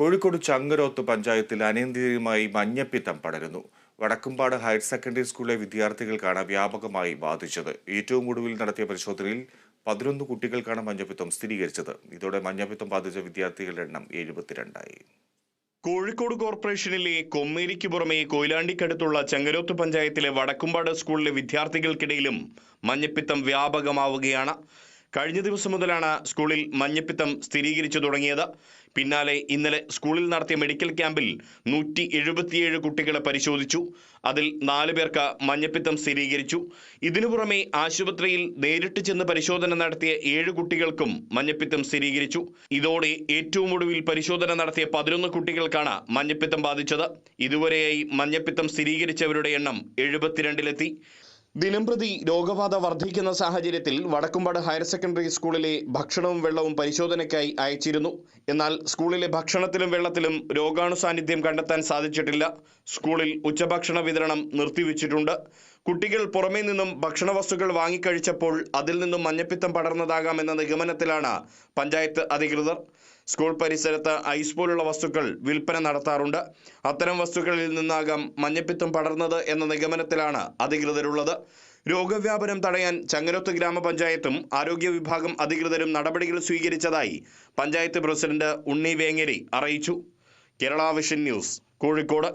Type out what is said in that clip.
കോഴിക്കോട് ചങ്ങരോത്ത് പഞ്ചായത്തിൽ അനിയന്ത്രിതമായി മഞ്ഞപ്പിത്തം പടരുന്നു. Vadakkumpad higher secondary സ്കൂളിലെ വിദ്യാർത്ഥികൾക്കാണ് വ്യാപകമായി ബാധിച്ചത്. ഏറ്റവും ഒടുവിൽ നടത്തിയ പരിശോധനയിൽ പതിനൊന്ന് കുട്ടികൾക്കാണ് മഞ്ഞപ്പിത്തം സ്ഥിരീകരിച്ചത്. ഇതോടെ മഞ്ഞപ്പിത്തം ബാധിച്ച വിദ്യാർത്ഥികളുടെ എണ്ണം എഴുപത്തിരണ്ടായി. കോഴിക്കോട് കോർപ്പറേഷനിലെ കൊമ്മേരിക്ക് പുറമെ കൊയിലാണ്ടിക്കടുത്തുള്ള ചെങ്കരോത്ത് പഞ്ചായത്തിലെ വടക്കുംപാട് സ്കൂളിലെ വിദ്യാർത്ഥികൾക്കിടയിലും മഞ്ഞപ്പിത്തം വ്യാപകമാവുകയാണ്. കഴിഞ്ഞ ദിവസം മുതലാണ് സ്കൂളിൽ മഞ്ഞപ്പിത്തം സ്ഥിരീകരിച്ചു തുടങ്ങിയത്. പിന്നാലെ ഇന്നലെ സ്കൂളിൽ നടത്തിയ മെഡിക്കൽ ക്യാമ്പിൽ നൂറ്റി എഴുപത്തിയേഴ് കുട്ടികളെ പരിശോധിച്ചു. അതിൽ നാല് പേർക്ക് മഞ്ഞപ്പിത്തം സ്ഥിരീകരിച്ചു. ഇതിനു പുറമെ ആശുപത്രിയിൽ നേരിട്ട് ചെന്ന് പരിശോധന നടത്തിയ ഏഴ് കുട്ടികൾക്കും മഞ്ഞപ്പിത്തം സ്ഥിരീകരിച്ചു. ഇതോടെ ഏറ്റവും ഒടുവിൽ പരിശോധന നടത്തിയ പതിനൊന്ന് കുട്ടികൾക്കാണ് മഞ്ഞപ്പിത്തം ബാധിച്ചത്. ഇതുവരെയായി മഞ്ഞപ്പിത്തം സ്ഥിരീകരിച്ചവരുടെ എണ്ണം എഴുപത്തിരണ്ടിലെത്തി. ദിനംപ്രതി രോഗബാധ വർദ്ധിക്കുന്ന സാഹചര്യത്തിൽ വടക്കുംപാട് ഹയർ സെക്കൻഡറി സ്കൂളിലെ ഭക്ഷണവും വെള്ളവും പരിശോധനയ്ക്കായി അയച്ചിരുന്നു. എന്നാൽ സ്കൂളിലെ ഭക്ഷണത്തിലും വെള്ളത്തിലും രോഗാണു സാന്നിധ്യം കണ്ടെത്താൻ സാധിച്ചിട്ടില്ല. സ്കൂളിൽ ഉച്ചഭക്ഷണ വിതരണം നിർത്തിവെച്ചിട്ടുണ്ട്. കുട്ടികൾ പുറമേ നിന്നും ഭക്ഷണ വസ്തുക്കൾ വാങ്ങിക്കഴിച്ചപ്പോൾ അതിൽ നിന്നും മഞ്ഞപ്പിത്തം പടർന്നതാകാമെന്ന നിഗമനത്തിലാണ് പഞ്ചായത്ത് അധികൃതർ. സ്കൂൾ പരിസരത്ത് ഐസ് പോലുള്ള വസ്തുക്കൾ വിൽപ്പന നടത്താറുണ്ട്. അത്തരം വസ്തുക്കളിൽ നിന്നാകാം മഞ്ഞപ്പിത്തം പടർന്നത് എന്ന നിഗമനത്തിലാണ് അധികൃതരുള്ളത്. രോഗവ്യാപനം തടയാൻ ചങ്ങരത്ത് ഗ്രാമപഞ്ചായത്തും ആരോഗ്യ വിഭാഗം അധികൃതരും നടപടികൾ സ്വീകരിച്ചതായി പഞ്ചായത്ത് പ്രസിഡന്റ് ഉണ്ണി വേങ്ങേരി അറിയിച്ചു. Kerala vision news Kozhikode.